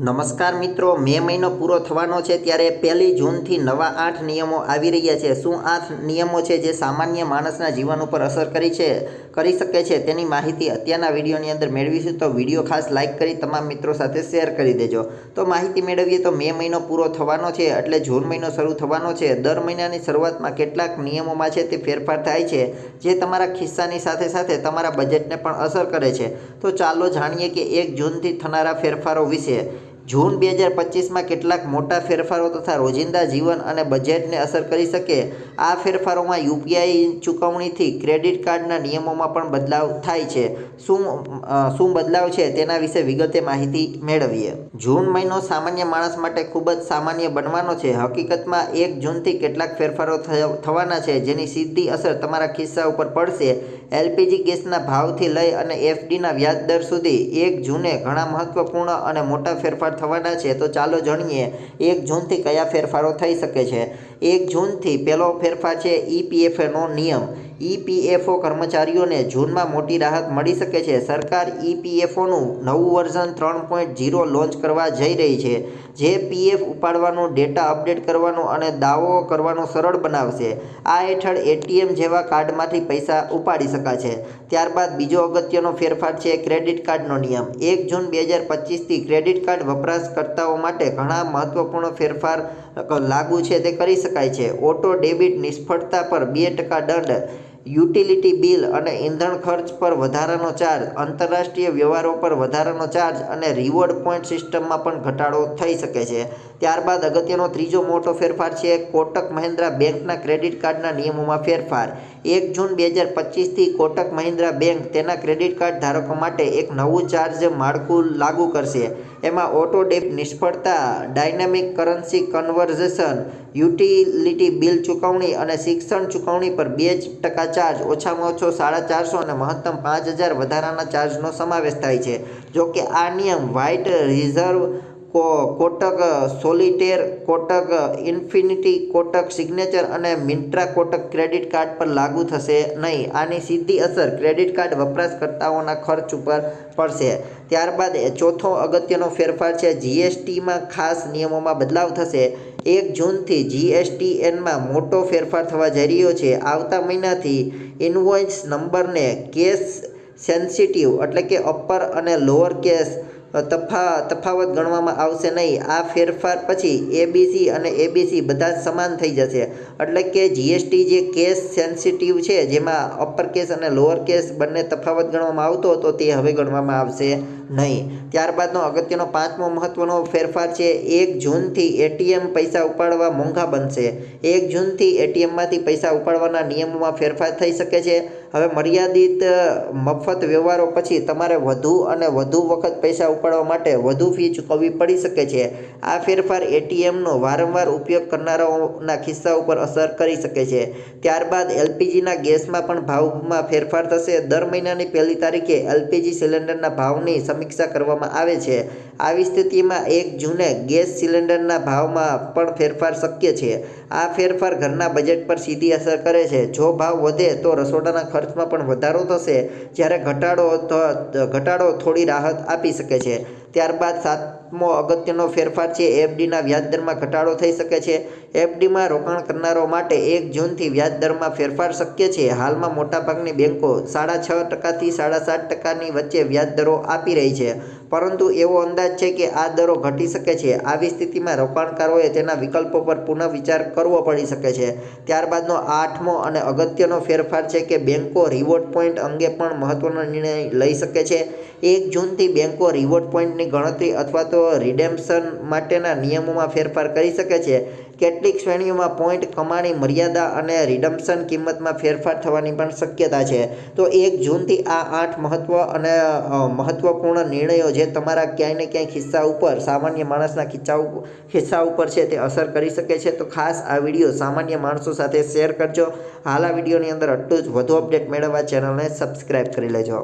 નમસ્કાર મિત્રો, મે મહિનો પૂરો થવાનો છે ત્યારે પહેલી જૂનથી નવા આઠ નિયમો આવી રહ્યા છે. શું આઠ નિયમો છે જે સામાન્ય માણસના જીવન ઉપર અસર કરી છે, કરી શકે છે તેની માહિતી અત્યારના વિડીયોની અંદર મેળવીશું. તો વીડિયો ખાસ લાઇક કરી તમામ મિત્રો સાથે શેર કરી દેજો. તો માહિતી મેળવીએ તો મે મહિનો પૂરો થવાનો છે એટલે જૂન મહિનો શરૂ થવાનો છે. દર મહિનાની શરૂઆતમાં કેટલાક નિયમોમાં છે તે ફેરફાર થાય છે, જે તમારા ખિસ્સાની સાથે સાથે તમારા બજેટને પણ અસર કરે છે. તો ચાલો જાણીએ કે એક જૂનથી થનારા ફેરફારો વિશે. જૂન બે હજાર પચીસમાં કેટલાક મોટા ફેરફારો તથા રોજિંદા જીવન અને બજેટને અસર કરી શકે. આ ફેરફારોમાં યુપીઆઈ ચૂકવણીથી ક્રેડિટ કાર્ડના નિયમોમાં પણ બદલાવ થાય છે. શું શું બદલાવ છે તેના વિશે વિગતે માહિતી મેળવીએ. જૂન મહિનો સામાન્ય માણસ માટે ખૂબ જ સામાન્ય બનવાનો છે. હકીકતમાં એક જૂનથી કેટલાક ફેરફારો થવાના છે જેની સીધી અસર તમારા ખિસ્સા ઉપર પડશે. એલપીજી ગેસના ભાવથી લઈ અને એફડીના વ્યાજ દર સુધી એક જૂને ઘણા મહત્વપૂર્ણ અને મોટા ફેરફાર થવાના છે તો ચાલો જાણીએ એક જૂનથી કયા ફેરફારો થઈ શકે છે? એક જૂનથી પહેલો ફેરફાર છે ઈપીએફનો નિયમ. ઈપીએફઓ કર્મચારીઓને જૂનમાં મોટી રાહત મળી શકે છે. સરકાર ઈપીએફઓનું નવું વર્ઝન ત્રણ પોઈન્ટ ઝીરો લોન્ચ કરવા જઈ રહી છે, જે પીએફ ઉપાડવાનું ડેટા અપડેટ કરવાનું અને દાવો કરવાનું સરળ બનાવશે. આ હેઠળ એટીએમ જેવા કાર્ડમાંથી પૈસા ઉપાડી શકાશે. ત્યારબાદ બીજો અગત્યનો ફેરફાર છે ક્રેડિટ કાર્ડનો નિયમ. એક જૂન બે હજાર પચીસથી ક્રેડિટ કાર્ડ વપરાશકર્તાઓ માટે ઘણા મહત્વપૂર્ણ ફેરફાર લાગુ છે તે કરી શકાય છે. ઓટો ડેબિટ નિષ્ફળતા પર બે ટકા દંડ, યુટિલિટી બિલ અને ઈંધણ ખર્ચ પર વધારાનો ચાર્જ, આંતરરાષ્ટ્રીય વ્યવહારો પર વધારાનો ચાર્જ અને રિવોર્ડ પોઈન્ટ સિસ્ટમમાં પણ ઘટાડો થઈ શકે છે. ત્યારબાદ અગત્યનો ત્રીજો મોટો ફેરફાર છે કોટક મહિન્દ્રા બેંકના ક્રેડિટ કાર્ડના નિયમોમાં ફેરફાર. એક જૂન બે હજાર પચીસથી કોટક મહિન્દ્રા બેંક તેના ક્રેડિટ કાર્ડ ધારકો માટે એક નવું ચાર્જ માળખું લાગુ કરશે. એમાં ઓટો ડેપ નિષ્ફળતા, dynamic currency conversion, utility bill ચૂકવણી અને શિક્ષણ ચૂકવણી પર બે ટકા ચાર્જ, ઓછામાં ઓછો સાડા ચારસો અને મહત્તમ પાંચ હજાર વધારાના ચાર્જનો સમાવેશ થાય છે. જોકે આ નિયમ white reserve Kotak solitaire Kotak infinity Kotak signature અને મિન્ટ્રા કોટક ક્રેડિટ કાર્ડ પર લાગુ થશે નહીં. આની સીધી અસર ક્રેડિટ કાર્ડ વપરાશકર્તાઓના ખર્ચ ઉપર પડશે. ત્યારબાદ ચોથો અગત્યનો ફેરફાર છે જીએસટીમાં ખાસ નિયમોમાં બદલાવ થશે. એક જૂનથી જીએસટીએનમાં મોટો ફેરફાર થવા જઈ રહ્યો છે. આવતા મહિનાથી ઇન્વોઇસ નંબરને કેસ સેન્સિટિવ એટલે કે અપર અને લોઅર કેસ તફા, તફાવત ગણવામાં આવશે નહીં. આ ફેરફાર પછી એબીસી અને એબીસી બધા સમાન થઈ જશે. એટલે કે જીએસટી જે કેસ સેન્સિટિવ છે, જેમાં અપર કેસ અને લોઅર કેસ બંને તફાવત ગણવામાં આવતો હતો, તે હવે ગણવામાં આવશે નહીં. ત્યારબાદનો અગત્યનો પાંચમો મહત્વનો ફેરફાર છે, એક જૂનથી એટીએમ પૈસા ઉપાડવા મોંઘા બનશે. એક જૂનથી એટીએમમાંથી પૈસા ઉપાડવાના નિયમોમાં ફેરફાર થઈ શકે છે. હવે મર્યાદિત મફત વ્યવહારો પછી તમારે વધુ અને વધુ વખત પૈસા ઉપાડવા માટે વધુ ફી ચૂકવવી પડી શકે છે. આ ફેરફાર એટીએમનો વારંવાર ઉપયોગ કરનારાઓના ખિસ્સા ઉપર અસર કરી શકે છે. ત્યારબાદ એલપીજીના ગેસમાં પણ ભાવમાં ફેરફાર થશે. દર મહિનાની પહેલી તારીખે એલપીજી સિલિન્ડરના ભાવની સમીક્ષા કરવામાં આવે છે. આવી સ્થિતિમાં એક જૂને ગેસ સિલિન્ડરના ભાવમાં પણ ફેરફાર શક્ય છે. આ ફેરફાર ઘરના બજેટ પર સીધી અસર કરે છે. જો ભાવ વધે તો રસોડાના ખર્ચમાં પણ વધારો થશે જ્યારે ઘટાડો ઘટાડો થોડી રાહત આપી શકે છે. ત્યારબાદ સાતમો અગત્યનો ફેરફાર છે. એફડીના વ્યાજદરમાં ઘટાડો થઈ શકે છે. એફડીમાં રોકાણ કરનારો માટે એક જૂનથી વ્યાજ દરમાં ફેરફાર શક્ય છે. હાલમાં મોટાભાગની બેન્કો સાડા છ ટકાથી સાડા સાત ટકાની વચ્ચે વ્યાજ દરો આપી રહી છે. પરંતુ એવો અંદાજ છે કે આ દરો ઘટી શકે છે. આવી સ્થિતિમાં રોકાણકારોએ તેના વિકલ્પો પર પુનઃ વિચાર કરવો પડી શકે છે. ત્યારબાદનો આઠમો અને અગત્યનો ફેરફાર છે કે બેન્કો રિવોર્ડ પોઈન્ટ અંગે પણ મહત્વનો નિર્ણય લઈ શકે છે. એક જૂનથી બેન્કો રિવોર્ડ પોઈન્ટની ગણતરી અથવા તો રિડેમ્પશન માટેના નિયમોમાં ફેરફાર કરી શકે છે. કેટલીક શ્રેણીઓમાં પોઈન્ટ કમાણી મર્યાદા અને રિડમ્પશન કિંમતમાં ફેરફાર થવાની પણ શક્યતા છે. તો એક જૂનથી આ આઠ મહત્વ અને મહત્ત્વપૂર્ણ નિર્ણયો જે તમારા ક્યાંય ને ક્યાંય ખિસ્સા ઉપર, સામાન્ય માણસના ખિસ્સા ખિસ્સા ઉપર છે તે અસર કરી શકે છે. તો ખાસ આ વીડિયો સામાન્ય માણસો સાથે શેર કરજો. હાલ આ વિડીયોની અંદર આટલું જ. વધુ અપડેટ મેળવવા ચેનલને સબસ્ક્રાઈબ કરી લેજો.